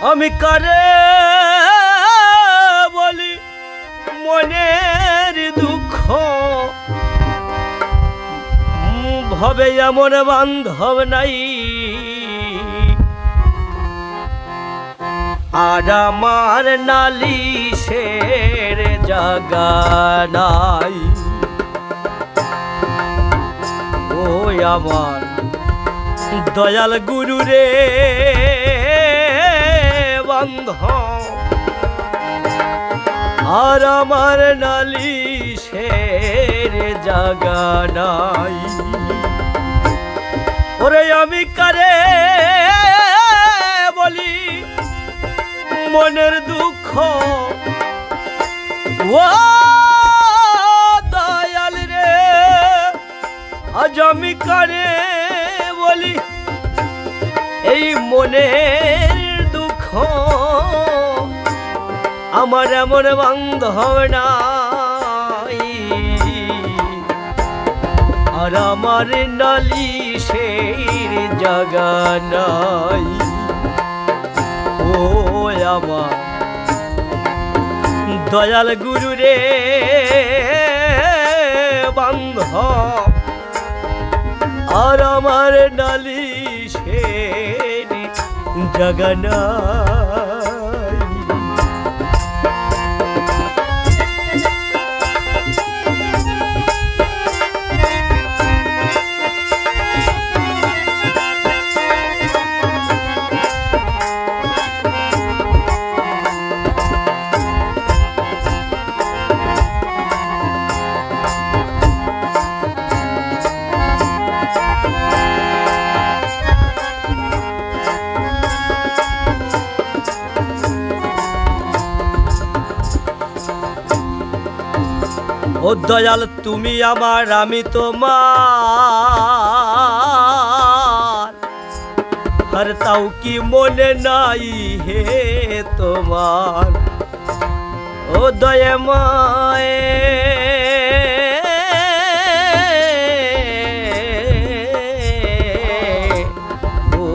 আমি কারে বলি? মনের দুঃখ। ভবে এমন বান্ধব নাই। আর আমার নালিশের জাগা নাই। ও আমার দয়াল গুরু রে বন্ধ আর আমার নালিশের জাগা নাই। ওরে আমি কারে বলি? মনের দুঃখ। ও দয়াল রে, আজ আমি কারে বলি? এই মনের দুঃখ। আমার এমন বান্ধব নাই আর আমার নালিশের জাগা নাই। ও আমার দয়াল গুরু রে বান্ধব আর আমার নালিশের জাগা নাই। ও দয়াল, তুমি আমার, আমি তোমার। আর তাও কি মনে নাই হে তোমার? ও দয়াময় ও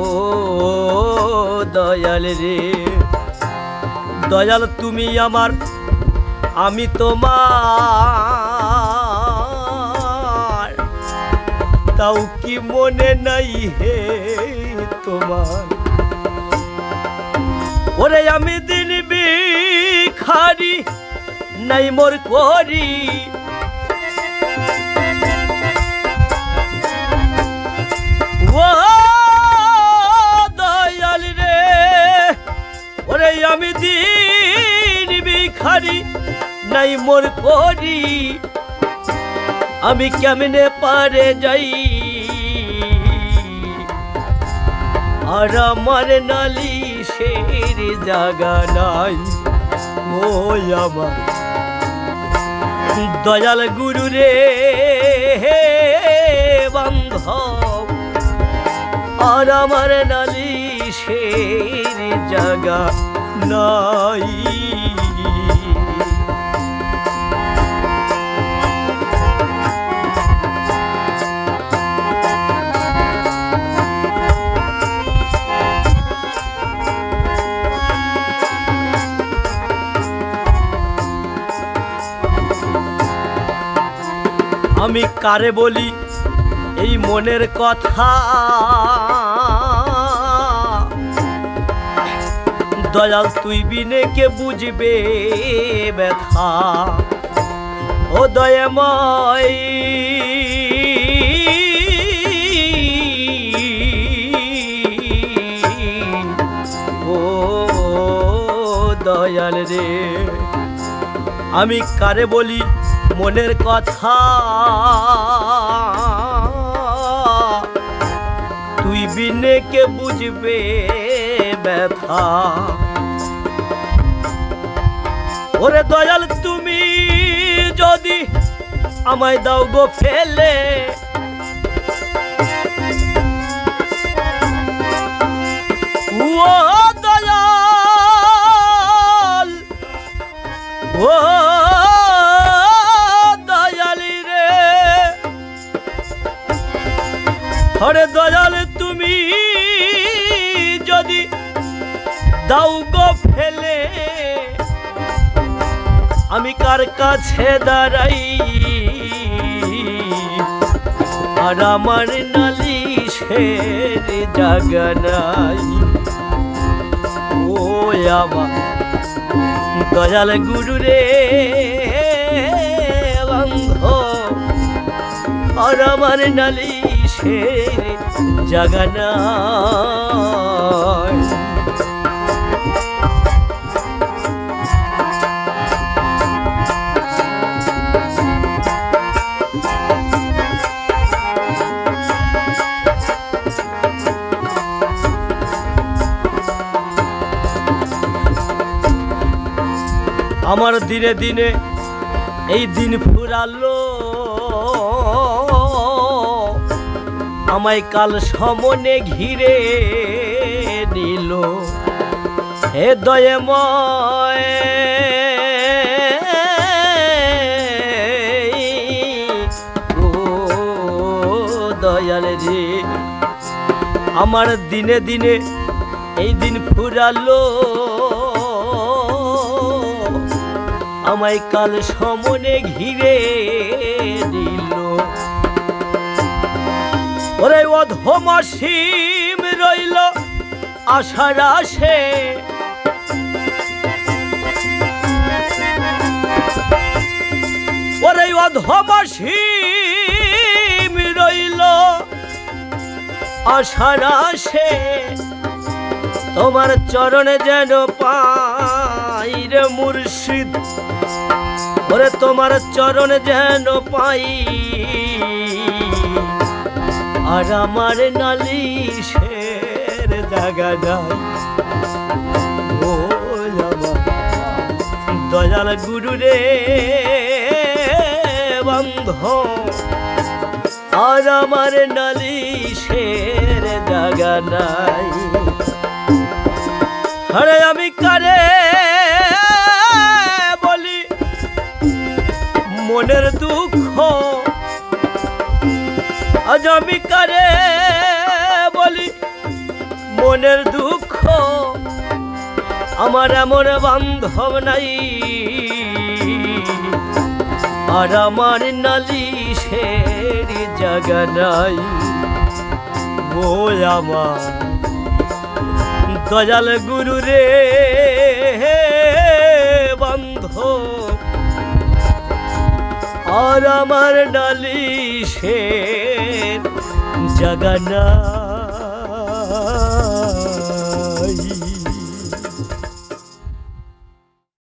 দয়াল রে। দয়াল, তুমি আমার, আমি তোমার। তাও কি মনে নাই হে তোমার? ওরে আমি দিন বিখারি নাই মোর করি। ও দয়াল রে, ওরে আমি দিন বিখারি নাই মোর করি। আমি কেমনে পারে যাই? আর আমার নালি শের জাগা নাই। ও আমার দয়াল গুরু রে বান্ধব। আর আমার নালি শের জাগা নাই। আমি কারে বলি? এই মনের কথা। দয়াল, তুই বিনে কে বুঝবে ব্যথা? ও দয়াময়। ও দয়াল রে, আমি কারে বলি? মনের কথা। তুই বিনে কে বুঝবে ব্যথা? ওরে দয়াল, তুমি যদি আমায় দাও গো ফেলে ফেলে। আমি কার কাছে দাঁড়াই? আর আমার নালিশের জাগা নাই। ও আমার দয়াল গুরু রে, বন্ধ। আর আমার নালিশের জাগা আমার দিনে দিনে এই দিন ফুরালো। আমায় কাল সমনে ঘিরে নিল। হে দয়ময়, ও দয়াল রে। আমার দিনে দিনে এই দিন ফুরালো। আমায় কাল সমনে ঘিরে দিল। ওরে অধমসীম রইল আশার আসে ওরে অধমসীম রইল আশার আসে তোমার চরণে যেন রে মুর্শিদ, ওরে তোমার চরণ যেন পাই। আর আমার নালিশের জায়গা নাই। ও দয়াল গুরু রে, বন্ধ। আর আমার নালিশের জায়গা নাই। আরে আমি কারে মনের দুঃখ, আমার এমন বান্ধব নাই। আর আমার নালি নালিশের জায়গা নাই। ও আমার দয়াল গুরু রে বন্ধ আর আমার নালিশের জাগানা